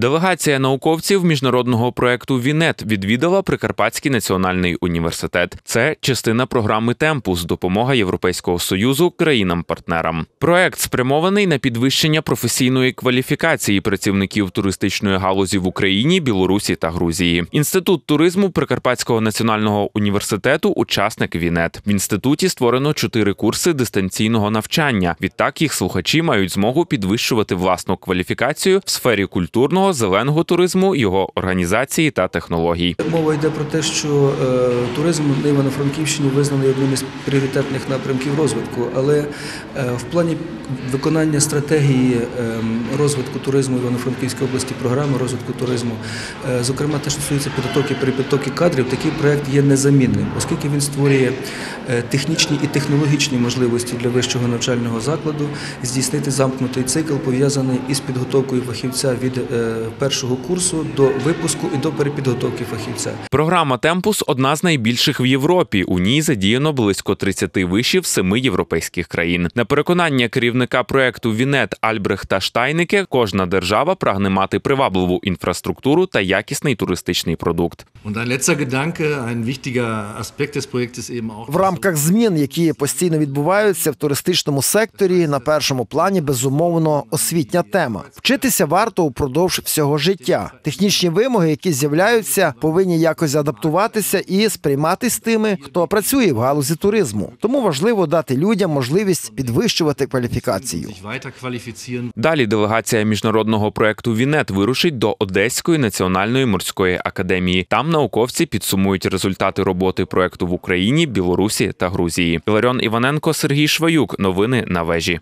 Делегація науковців міжнародного проекту Вінет відвідала Прикарпатський національний університет. Це частина програми Темпус допомога Європейського союзу країнам-партнерам. Проект спрямований на підвищення професійної кваліфікації працівників туристичної галузі в Україні, Білорусі та Грузії. Інститут туризму Прикарпатського національного університету учасник Вінет. В інституті створено чотири курси дистанційного навчання. Відтак їх слухачі мають змогу підвищувати власну кваліфікацію в сфері культурного, зеленого туризму, його організації та технологій. Мова йде про те, що е, туризм на Івано-Франківщині визнаний одним із пріоритетних напрямків розвитку, але е, в плані виконання стратегії е, розвитку туризму Івано-Франківської області, програми розвитку туризму, е, зокрема те, що стосується підготовки перепідготовки кадрів, такий проект є незамінним, оскільки він створює технічні і технологічні можливості для вищого навчального закладу здійснити замкнутий цикл, пов'язаний із підготовкою фахівця від першого курсу до випуску і до перепідготовки фахівця. Програма Темпус одна з найбільших в Європі. У ній задіяно близько 30 вишів семи європейських країн. На переконання керівника проекту Вінет Альбрехта Штайнике, кожна держава прагне мати привабливу інфраструктуру та якісний туристичний продукт. В рамках змін, які постійно відбуваються в туристичному секторі, на першому плані безумовно освітня тема. Вчитися варто упродовж всього життя. Технічні вимоги, які з'являються, повинні якось адаптуватися і сприйматись тими, хто працює в галузі туризму. Тому важливо дати людям можливість підвищувати кваліфікацію. Далі делегація міжнародного проекту Вінет вирушить до Одеської національної морської академії. Там науковці підсумують результати роботи проекту в Україні, Білорусі та Грузії. Іларіон Іваненко, Сергій Шваюк. Новини на вежі.